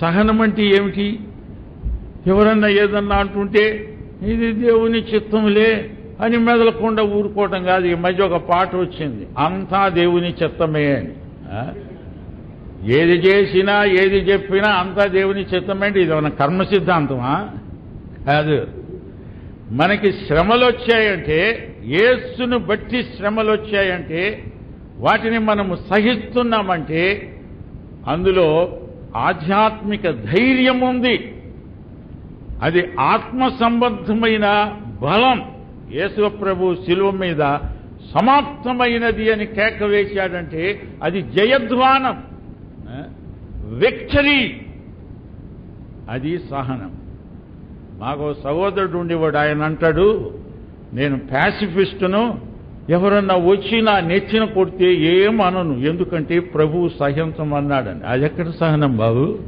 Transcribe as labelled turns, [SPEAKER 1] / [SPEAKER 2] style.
[SPEAKER 1] సహనం అంటే ఏమిటి? ఎవరన్నా ఏదన్నా అంటుంటే ఇది దేవుని చిత్తంలే అని మెదలకుండా ఊరుకోవటం కాదు. ఈ మధ్య ఒక పాట వచ్చింది. అంతా దేవుని చిత్తమే అని. ఏది చేసినా ఏది చెప్పినా అంతా దేవుని చిత్తమే అంటే ఇది మన కర్మ సిద్ధాంతమా? కాదు. మనకి శ్రమలు వచ్చాయంటే యేసును బట్టి శ్రమలు వచ్చాయంటే వాటిని మనము సహిస్తున్నామంటే అందులో ఆధ్యాత్మిక ధైర్యం ఉంది. అది ఆత్మ సంబంధమైన బలం యేసుప్రభు శిలువ మీద సమాప్తమైనది అని కేక వేశాడంటే అది జయధ్వానం విక్టరీ అది సహనం. మాకు సహోదరుడు ఉండేవాడు ఆయన అంటాడు నేను ప్యాసిఫిస్టును ఎవరన్నా వచ్చి నా నెచ్చిన కొడితే ఏం అనను. ఎందుకంటే ప్రభువు సహించమన్నాడని అది ఎక్కడ సహనం బాబు?